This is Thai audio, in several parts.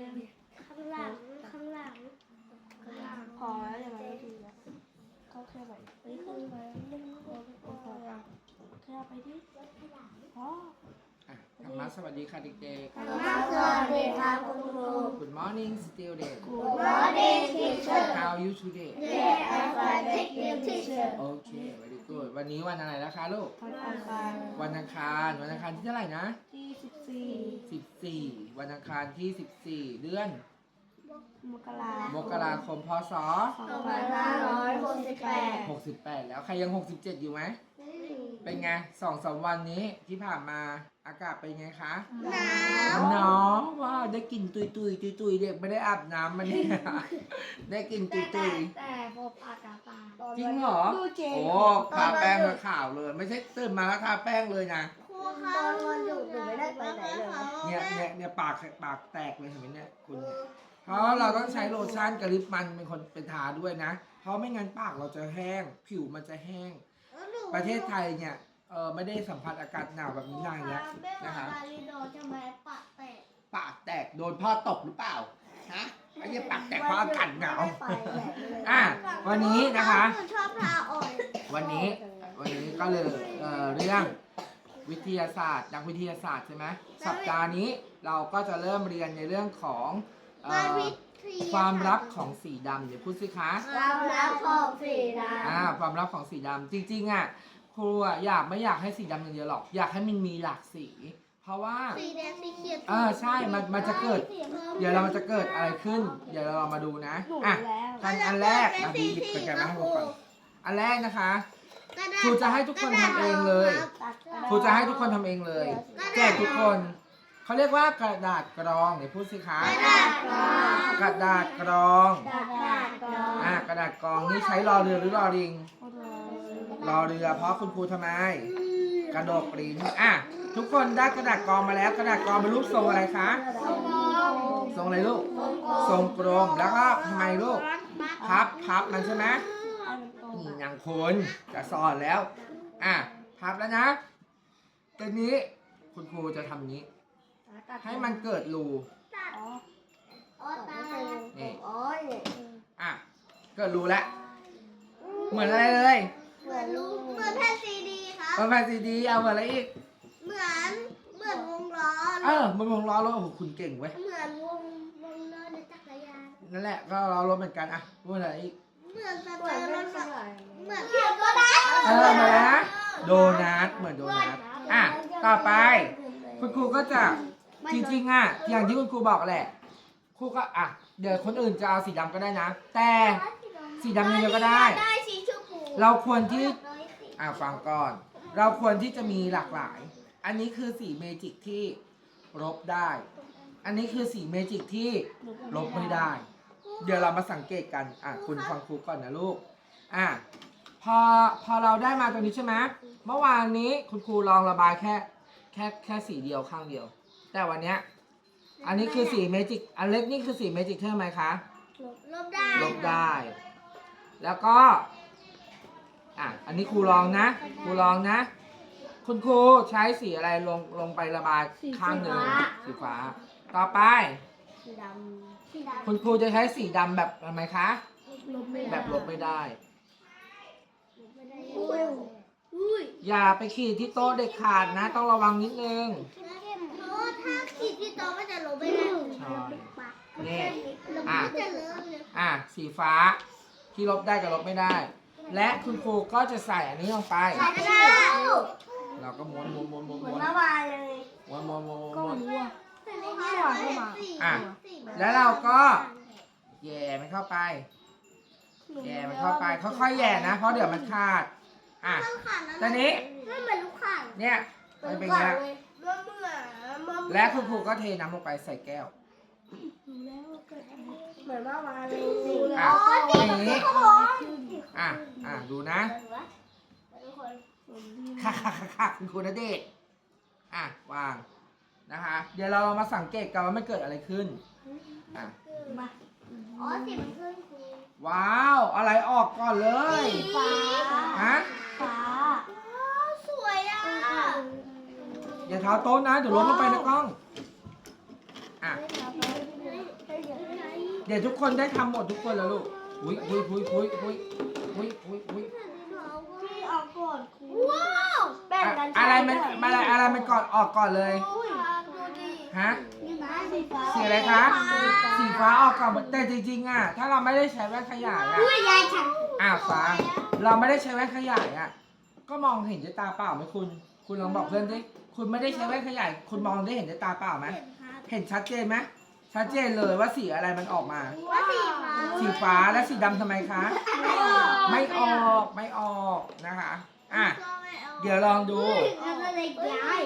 ข้างหลังข้างหลังข้างหลังพอแล้วอย่างนั้นก็ดีแล้วก็แค่แบบเฮ้ยขึ้นไปนึ่งโอ้โหพอแล้วแค่ไปดิพออะธรรมะสวัสดีค่ะเด็กสวัสดีครับคุณครูๆ Good morning student Morning teacher How are you today Today I find thank you teacher โอเค very good วันนี้วันอะไรแล้วคะลูก วันอังคาร วันอังคาร วันอังคารที่เท่าไหร่นะที่ สิบสี่ 14 วันอังคารที่ 14 เดือน มกรามกราคมพศ สองพันห้าร้อยหกสิบแปด68 แล้วใครยัง 67 อยู่ไหม เป็นไงสองสามวันนี้ที่ผ่านมาอากาศเป็นไงคะ หนาวหนาวว้าวได้กลิ่นตุยตุยตุยตุยๆเด็กไม่ได้อาบน้ำมันเนี่ย ได้กลิ่นตุยตุยแต่พบอากาศป่าๆจริงเหรอ ดูเจโอ้ทาแป้งมาขาวเลย ไม่ใช่ตื่นมาแล้วทาแป้งเลยนะครูคะ ตอนวันหยุดหนูไม่ได้ไปไหนเลยเนี่ยเนี่ยเนี่ยปากปากแตกเลยเห็นไหมเนี่ยคุณเนี่ยเพราะเราต้องใช้โลชั่นกับลิปมันเป็นคนเป็นทาด้วยนะ เพราะไม่งั้นปากเราจะแห้ง ผิวมันจะแห้ง ประเทศไทยเนี่ยเออไม่ได้สัมผัสอากาศหนาวแบบนี้นานแล้วนะคะบาลิโดจะมาปะแตกปากแตกโดนพ่อตบหรือเปล่าฮะไม่ใช่ปากแตกเพราะอากาศหนาวอะวันนี้นะคะหนูชอบทาอ่อนวันนี้ วันนี้ก็เลยเอ่อเรื่อง วิทยาศาสตร์นักวิทยาศาสตร์ใช่ไหมสัปดาห์นี้เราก็จะเริ่มเรียนในเรื่องของเอ่มาอวิทยา ความลับของสีดำเดี๋ยวพูดสิคะ ความลับของสีดอ่าความลับของสีดำจริงๆอะครูอะอยากไม่อยากให้สีดำอย่างเดียวหรอก อยากให้มันมีหลากสี เพราะว่าำสีแดงสีเขียวเออใช่มันมันจะเกิดสีพิ่มเดี๋ยวเรามันจะเกิดอะไรขึ้น เดี๋ยวเรามาดูนะหนูอะแล้วกันอันแรกอะบีหยิบไปกันมาให้ผมก่อน อันแรกนะคะกระดาษ ครูจะให้ทุกคนทำเองเลยตัดครูจะให้ทุกคนทำเองเลย แจกทุกคน เขาเรียกว่ากระดาษกรองเดี๋ยวพูดสิคะกระดาษกรองกระดาษกรองกระดาษกรองอะกระดาษกรองนี่ใช้รอเรือหรือรอลิง รอเรือ เพราะคุณครูทำไม กระโดดปริ้นอะทุกคนได้กระดาษกรองมาแล้ว กระดาษกรองเป็นรูปทรงอะไรคะทรงอะไรลูกทรงกลมแล้วก็ทำไมลูกพับพับมันใช่ไหม นี่นางคุณจะสอนแล้ว อะพับแล้วนะตอนนี้คุณครูจะทำอย่างนี้ ให้มันเกิดรูอ๋ออ๋อตานี่อ๋ออะเกิดรูแล้ว เหมือนอะไรเลย เหมือนลูกเหมือนแผ่นซีดีครับเปิดแผ่นซีดีเอาเหมือนอะไรอีก เหมือนเหมือนวงล้อเออมันวงล้อรถโอ้โหคุณเก่งเว้ย เหมือนวงวงล้อในจักรยาน นั่นแหละก็ล้อรถเหมือนกันอะพูดอะไรอีก เหมือนสเตอร์รถไฟเหมือนเขียวก็ได้เออเหมือนนะโดนัทเหมือนโดนัทอะต่อไป คุณครูก็จะจริงๆอะอย่างที่คุณครูบอกแหละครูก็อะเดี๋ยวคนอื่นจะเอาสีดำก็ได้นะ แต่สีดำอย่างเดียวก็ได้ ได้สีชมพูเราควรที่ อะฟังก่อน เราควรที่จะมีหลากหลาย อันนี้คือสีเมจิกที่ลบได้ อันนี้คือสีเมจิกที่ลบไม่ได้ เดี๋ยวเรามาสังเกตกัน อะ คุณฟังครูก่อนนะลูก อะ พอ พอเราได้มาตรงนี้ใช่ไหมเมื่อวานนี้คุณครูลองระบายแค่ แค่ แค่สีเดียวข้างเดียว แต่วันเนี้ย อันนี้คือสีเมจิก อันเล็กนี่คือสีเมจิกใช่ไหมคะ ลบได้ลบได้ แล้วก็ อะ อันนี้ครูลองนะ ครูลองนะ คุณครูใช้สีอะไรลง ลงไประบายข้างหนึ่งสีฟ้า ต่อไป สีดำสีดำ คุณครูจะใช้สีดำแบบอะไรคะ ลบไม่ได้แบบลบไม่ได้ อุ้ยอุ้ยอย่าไปขีดที่โต๊ะเด็ดขาดนะ ต้องระวังนิดนึง เพราะว่าถ้าขีดที่โต๊ะก็จะลบไม่ได้ใช่นี่ลบอะก็จะเลอะเลยอะ สีฟ้าที่ลบได้กับลบไม่ได้ และคุณครูก็จะใส่อันนี้ลงไป ใส่ก็ได้เราก็ม้วนม้วนม้วนม้วนเหมือนม้วนเมื่อวานเลยม้วนม้วนม้วนก็ม้วนรู้ว่าแต่ในนี้เราไม่เห็นสีอะสีมัน แล้วเราก็แย่มันเข้าไป แย่มันเข้าไปค่อยๆแย่นะ เพราะเดี๋ยวมันขาด อะต้นขาดตอนนี้ มันเหมือนลูกข่างเนี่ยมันเป็นอย่างเงี้ยมันเหมือนมันและคุณครูก็เทน้ำลงไปใส่แก้ว เหมือนเมื่อวานเลยอะอ๋ออย่างนี้ครับผมอะ อะ ดูนะค่ะค่ะค่ะค่ะคุณครูณเดชน์อะ วาง นะคะ เดี๋ยวเรามาสังเกตกันว่ามันเกิดอะไรขึ้น อะอ๋อสีมันขึ้นครูว้าว อะไรออกก่อนเลย ฟ้าฮะ ฟ้าสวยอะอย่าเท้าโต๊ะนะเดี๋ยวล้มลงไปในกล้อง อะ เดี๋ยวทุกคนได้ทำหมดทุกคนแล้วลูกอุ้ยอุ้ยอุ้ยอุ้ยอุ้ยอุ้ยอุ้ยอุ้ยพี่เอาก่อนครูว้าวแบ่งกันอะไรมันอะไรอะไรมันก่อนออกก่อนเลยอุ้ยดูดิ ฮะนี่นะ สีฟ้าสีอะไรคะ สีฟ้าออกก่อนแต่จริงๆอะ ถ้าเราไม่ได้ใช้แว่นขยายอะอุ้ยยายฉันอะฟ้า เราไม่ได้ใช้แว่นขยายอะ ก็มองเห็นด้วยตาเปล่าไหมคุณ คุณลองบอกเพื่อนดิคุณไม่ได้ใช้แว่นขยาย คุณมองได้เห็นด้วยตาเปล่าไหมเห็นชัดเจนไหมชัดเจนเลยว่าสีอะไรมันออกมา ว่าสีฟ้าสีฟ้าและสีดำทำไมคะ ไม่ออกไม่ออกนะคะ อะ เดี๋ยวลองดูอะไรยาย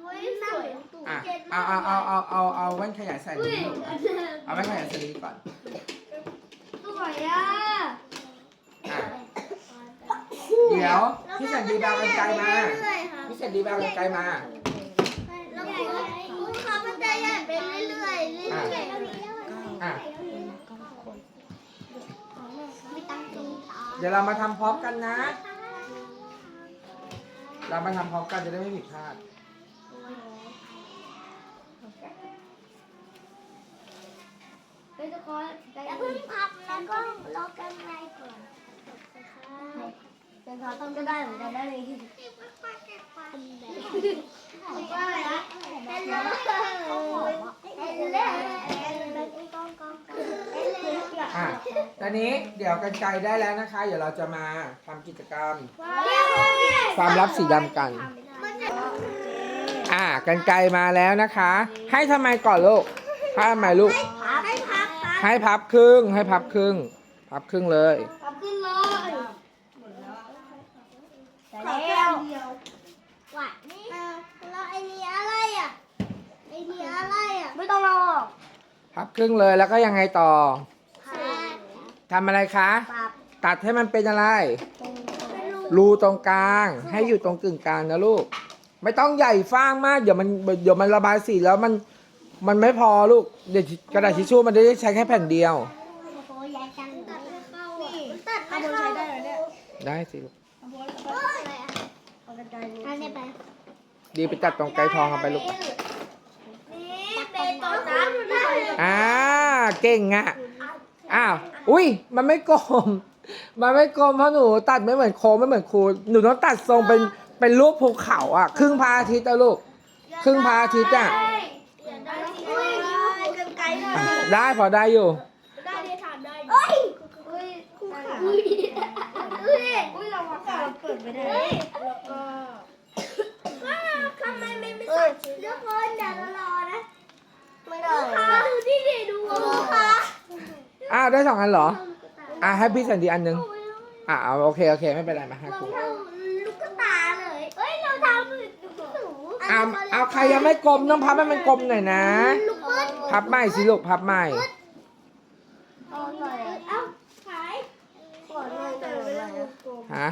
อุ้ยสวย อะเอาเอาเอาเอาเอาเอาแว่นขยายใส่ตรงนี้ลูกเอาแว่นขยายใส่ตรงนี้ก่อนสวยอะอะเดี๋ยวพี่สันดีบางกันไกลมาพี่สันดีบางกันไกลมาแล้วก็คุณเขามันจะใหญ่ไปเรื่อยๆเรื่อยๆอะไม่ตั้งตรงตาเดี๋ยวเรามาทำพร้อมกันนะ เรามาทำพร้อมกันจะได้ไม่ผิดพลาด กคนอย่าเพิ่งพับนะก็รอกันไงก่อนเป็นเขาต้องก็ได้เหมือนกันได้เลยว่าอะไรนะเฮลโลเฮลโลอะตอนนี้เดี๋ยวกันไกลได้แล้วนะคะ เดี๋ยวเราจะมาทำกิจกรรม ความลับสีดำกัน อะกันไกลมาแล้วนะคะ ให้ทำไมก่อนลูกให้ทำไมลูก ให้พับให้พับครึ่ง ให้พับครึ่ง พับครึ่งเลย พับขึ้นเลยแล้วว่ะนี่แล้วไอ้นี่อะไรอะไอ้นี่อะไรอะไม่ต้องเอาออกพับครึ่งเลยแล้วก็ยังไงต่อพับทำอะไรคะพับตัดให้มันเป็นอะไร ตรงรูตรงกลาง ให้อยู่ตรงกึ่งกลางนะลูก ไม่ต้องใหญ่ฟ้างมาก เดี๋ยวมันเดี๋ยวมันระบายสีแล้วมัน มันไม่พอลูกเดี๋ยวกระดาษทิชชู่มันได้ใช้แค่แผ่นเดียว โอ้ยายจังตัดไม่เข้าอะตัดเอาไม่บนเข้าใช้ได้หรอเนี่ยได้สิลูกอันนี้ไปดีไปตัดตรงไกลทองกันไปลูกนี่เป็นตัวน้ำได้อ่าเก่งอะอ้าวอุ้ยมันไม่กลม มันไม่กลมเพราะหนูตัดไม่เหมือนโค้งไม่เหมือนครูหนูต้องตัดทรงเป็นเป็นรูปภูเขาอะ ครึ่งพระอาทิตย์อะลูก ครึ่งพระอาทิตย์อะ ได้อุ้ย กันไกลหน่อย ได้พอได้อยู่ ได้ได้ทานได้เอ้ยอุ้ยอุ้ยอุ้ยอุ้ยเราว่าเราเปิดไม่ได้แล้วก็ทำไมไม่ไม่ใส่เดี๋ยวคนเดี๋ยวเรารอนะไม่ได้ค่ะดูที่ดิดูค่ะอ้าวได้สองอันเหรออะให้พี่สันดีอันหนึงอะเอาโอเคโอเคไม่เป็นไรมาให้เราครูทำลูกตาเลยเอ้ยเราทำหนูเอาเอาใครยังไม่กลมต้องพับให้มันกลมหน่อยนะลูกปืน พับใหม่สิลูกพับใหม่เอาหน่อยเอาขายขอด้วยแต่ไม่ได้กลมฮะ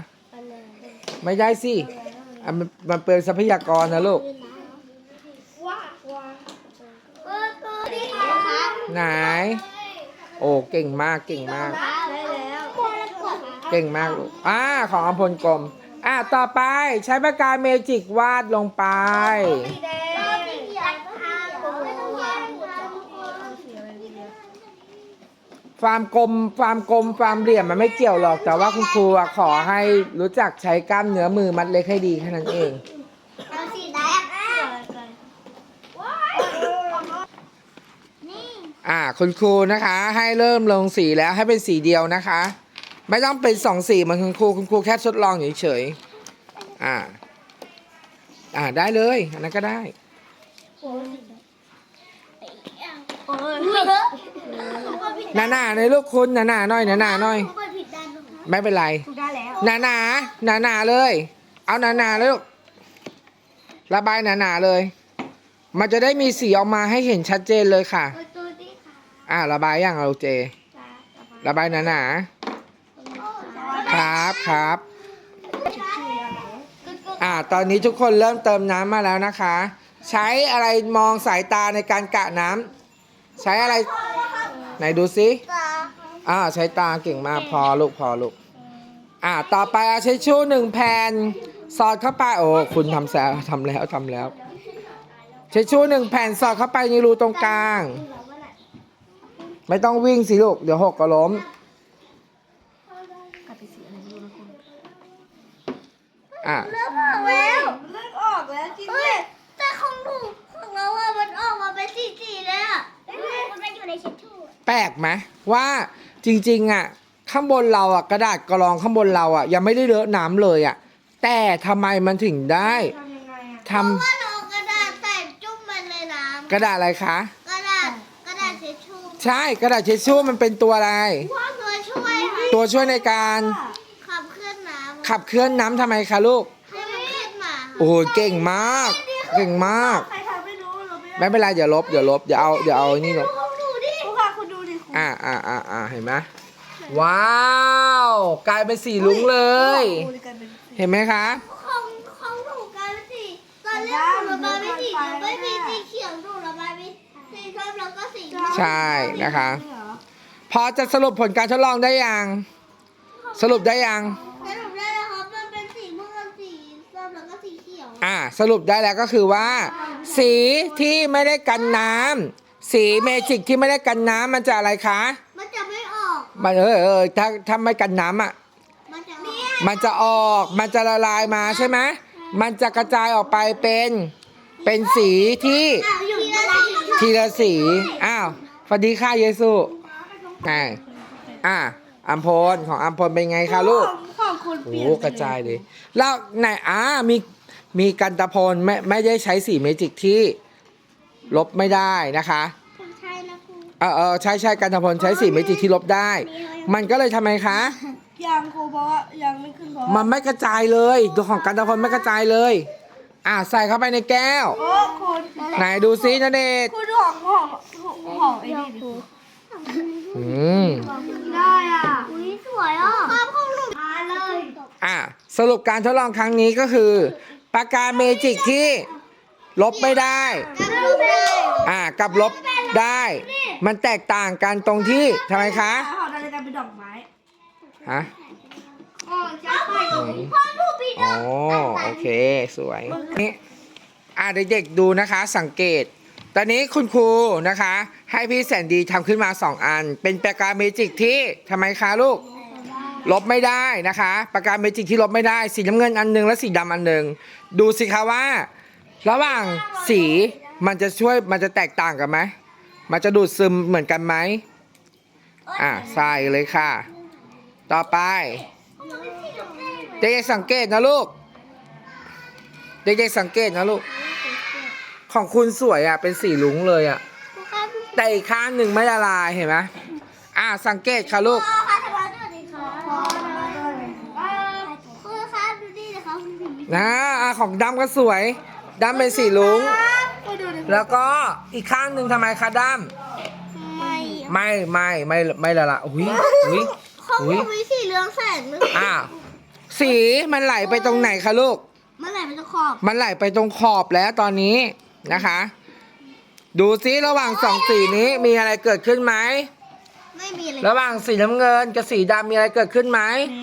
ไม่ได้สิมันมันเปลืองทรัพยากรนะลูกไหน โอ้เก่งมากเก่งมาก เก่งมากลูกอ่าของอภพลกลมอ่าต่อไปใช้ปากกาเมจิกวาดลงไป สีแด เออง สีเขียวทางไม่ต้องแย่งกัน สีอะไรดีอะ ความกลมความกลมความเหลี่ยมมันไม่เกี่ยวหรอก แต่ว่าคุณครูอะขอให้รู้จักใช้กล้ามเนื้อมือมัดเล็กให้ดีแค่นั้นเองเอาสีแดงอะนี่อ่า คุณครูนะคะ ให้เริ่มลงสีแล้วให้เป็นสีเดียวนะคะ ไม่ต้องเป็นสองสีเหมือนคุณครูคุณครูแค่ทดลองเฉยๆอ่า อ่าได้เลยอันนั้นก็ได้ โอ้ย หนาหนาๆในอยลูกคุณหนาหนาๆหน่อยหนาหนาๆหน่อย เปิดผิดด้านนะคะไม่เป็นไรถูกได้แล้วหนาหนาหนาหนาๆเลย เอาหนาหนาๆเลยลูกระบายหนาหนาๆเลย มันจะได้มีสีออกมาให้เห็นชัดเจนเลยค่ะ เปิดดูดิค่ะอ่าระบายอย่างเราเจระบายหนาหนาๆครับครับอ่า ตอนนี้ทุกคนเริ่มเติมน้ำมาแล้วนะคะ ใช้อะไรมองสายตาในการกะน้ำ ใช้อะไร ไหนดูซิตาอ่าใช้ตาเก่งมากพอลูกพอลูกอ่าต่อไปเอาใช้ชู่หนึ่งแผ่นสอดเข้าไปโอ้คุณทำแซวทำแล้วทำแล้วใช้ชู่หนึ่งแผ่นสอดเข้าไปในรูตรงกลาง ไม่ต้องวิ่งสิลูกเดี๋ยวหกก็ล้มกลับไปสีอะ ลกไหมว่าจริงๆอะข้างบนเราอะกระดาษกรองข้างบนเราอะยังไม่ได้เลอะน้ำเลยอะแต่ทำไมมันถึงได้ทำยังไงอะทเพราะว่าเราเอากระดาษใส่จุ่มมันในน้ำกระดาษอะไรคะำกระดาษกระดาษเช็ดชูใช่กระดาษเช็ดชู่มันเป็นตัวอะไรตัวช่วยให้ตัวช่วยในการขับเคลื่อนน้ำขับเคลื่อนน้ำทำไมคะลูก ให้มันขึ้นมาโอ้โหเก่งมาก เก่งมาก ใครทำไม่รู้เราไม่ไม่เป็นไรเดี๋ยวลบเดี๋ยวลบเดี๋ยวเอาเดี๋ยวเอานี่ลบ อ่าอ่าอ่าอ่าเห็นไหมว้าว กลายเป็นสีลุ้งเลยครูกลายเป็นเห็นไหมคะของของหนูกลายเป็นสีตอนแรกหนูระบายเป็นสีเหลืองไม่มีสีเขียวหนูระบายเป็นสีส้มแล้วก็สีม่วงใช่นะคะจริงเหรอพอจะสรุปผลการทดลองได้ยัง สรุปได้ยัง สรุปได้แล้วครับมันเป็นสีม่วงสีส้มแล้วก็สีเขียวอ่า สรุปได้แล้วก็คือว่า สีที่ไม่ได้กันน้ำ สีเมจิกที่ไม่ได้กันน้ำมันจะอะไรคะ มันจะไม่ออกมันเออเออถ้าถ้าไม่กันน้ำอะ มันจะมันจะออก มันจะละลายมาใช่ไหมมันจะกระจายออกไปเป็น เป็นสีที่อ้าวอยู่ที่ละสีทีละสี อ้าวสวัสดีค่ะเยซูอ่าอ่าอัมพลของอัมพลเป็นไงคะลูก ของคุณเปโอ้ลี่ยนโหกระจายเลย แล้วไหนอ่ามีมีกันตะพลไม่ไม่ได้ใช้สีเมจิกที่ ลบไม่ได้นะคะผมใช่นะครูเออเออใช่ใช่กันตะพลใช้สีเมจิกที่ลบได้ มันก็เลยทำไมคะ ยังครูเพราะว่ายังไม่ขึ้นเพราะว่ามันไม่กระจายเลยตัวของกันตะพลไม่กระจายเลย อ่าใส่เข้าไปในแก้ว โอ้คุณไหนดูซินะเดชน์คุณดูของของของของไอ้นี่ดิอืมได้อะอุ้ยสวยอะภาพของหนูมาเลยอ่าสรุปการทดลองครั้งนี้ก็คือปากกาเมจิกที่ ลบไม่ได้กับรูปได้อ่า กับลบได้ มันแตกต่างกันตรงที่ทำไมคะของนาฬิกาเป็นดอกไม้ ฮะ อ๋อใช่พ่อหนูปีอ๋อ โอเค สวย นี่ อ่าเด็กๆดูนะคะ สังเกต ตอนนี้คุณครูนะคะ ให้พี่แสนดีทำขึ้นมา2อัน เป็นปากกาเมจิกที่ทำไมคะลูก ลบไม่ได้นะคะ ปากกาเมจิกที่ลบไม่ได้ สีน้ำเงินอันหนึงและสีดำอันหนึง ดูสิคะว่า ระหว่างสีมันจะช่วยมันจะแตกต่างกันไหมมันจะดูดซึมเหมือนกันไหมอะใส่เลยค่ะ ต่อไปเด็กๆสังเกตนะลูกเด็กๆสังเกตนะลูก ของคุณสวยอะเป็นสีลุงเลยอะแต่อีกข้างหนึ่งไม่ละลายเห็นไหมอะสังเกตค่ะลูกพ่อคะสวัสดีค่ะพ่อครูครับดูนี่นะครับคุณผีนะอะของดำก็สวย ดำเป็นสีลุงไปดูดิแล้วก็อีกข้างหนึ่งทำไมคะดไม่ำไม่ไม่ไม่ไม่ละละอุ้ยอุ้ยของอุ๊หยนูมีสีเหลืองแสงนึงอ้าวสีมันไหลไปตรงไหนคะลูกเมื่อไหร่มันจะขอบ มันไหลไปตรงขอบแล้วตอนนี้นะคะ ดูซิระหว่างสองสีนี้มีอะไรเกิดขึ้นไหมไม่มีเลยระหว่างสีน้ำเงินกับสีดำมีอะไรเกิดขึ้นไหม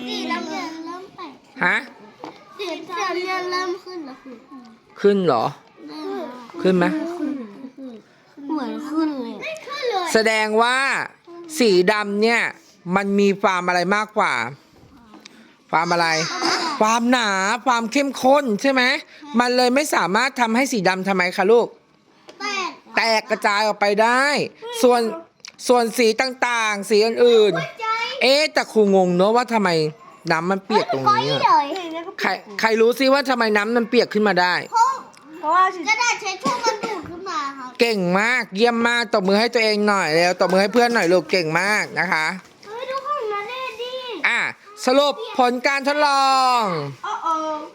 สีน้ำเงินเริ่มแตกฮะสีน้ำเงินเริ่มขึ้นแล้วคือ ขึ้นเหรอ ขึ้นไหมเหมือนขึ้นเลยไม่ขึ้นเลยแสดงว่าสีดำเนี่ย มันมีความอะไรมากกว่า ความอะไร ความหนาความเข้มข้นใช่ไหมมันเลยไม่สามารถทำให้สีดำทำไมคะลูก แตกแตกกระจายออกไปได้ ส่วนส่วนสีต่างๆ สีอื่นใจๆเอ๊ะแต่ครูงงเนอะว่าทำไมน้ำมันเปียกตรงนี้อะเลยเห็นเนี่ยก็ใครใครรู้ซิว่าทำไมน้ำมันเปียกขึ้นมาได้เพราะ เพราะว่าสีกระดาษเช็ดชู่มันดูดขึ้นมาครับเก่งมากเยี่ยมมากตบมือให้ตัวเองหน่อยเร็วตบมือให้เพื่อนหน่อยลูกเก่งมากนะคะ เฮ้ยดูของนันเน่ดิอะสรุปผลการทดลอง โอ้โอ้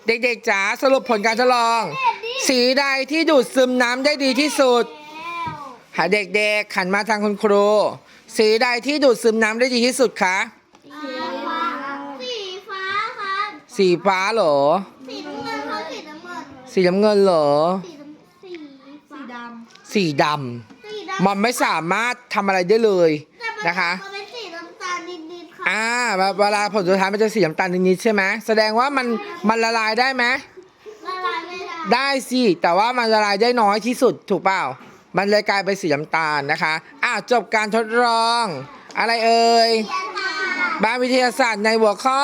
เด็กๆจ๋าสรุปผลการทดลองสีใดที่ดูดซึมน้ำได้ดีที่สุด แล้วหาเด็กๆขันมาทางคุณครู สีใดที่ดูดซึมน้ำได้ดีที่สุดคะ สีฟ้าสีฟ้าครับ สีฟ้าเหรอ สี สีน้ำเงินเหรอ สีน้ำสีสีฟ้าดสีดสีดำำมันไม่สามารถทำอะไรได้เลยแต่มันนะคะ มันเป็นสีน้ำตาลนิดๆค่ะอ่าเวลาผลสุดท้ายมันจะสีน้ำตาลนิดๆใช่ไหมแสดงว่ามันมันละลายได้ไหมละลายไม่ได้ได้สิแต่ว่ามันละลายได้น้อยที่สุดถูกเปล่า มันเลยกลายเป็นสีน้ำตาลนะคะอะจบการทดลอง อะไรเอ่ยบ้านวิทยาศาสตร์ในหัวข้อ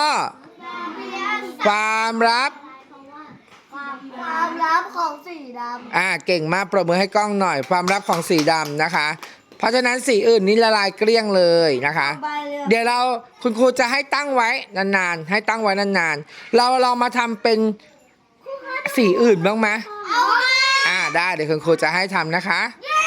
ความลับ ความลับของสีดอ่าเก่งมากปรบมือให้กล้องหน่อย ความลับของสีดำนะคะ เพราะฉะนั้นสีอื่นนี่ละลายเกลี้ยงเลยนะคะำใบเรือเดี๋ยวเราคุณครูจะให้ตั้งไว้นานๆ ให้ตั้งไว้นานๆ เราเรามาทำเป็นสีอื่นบ้างไหมเอาไว้อ่าได้เดี๋ยวคุณครูจะให้ทำนะคะ เย้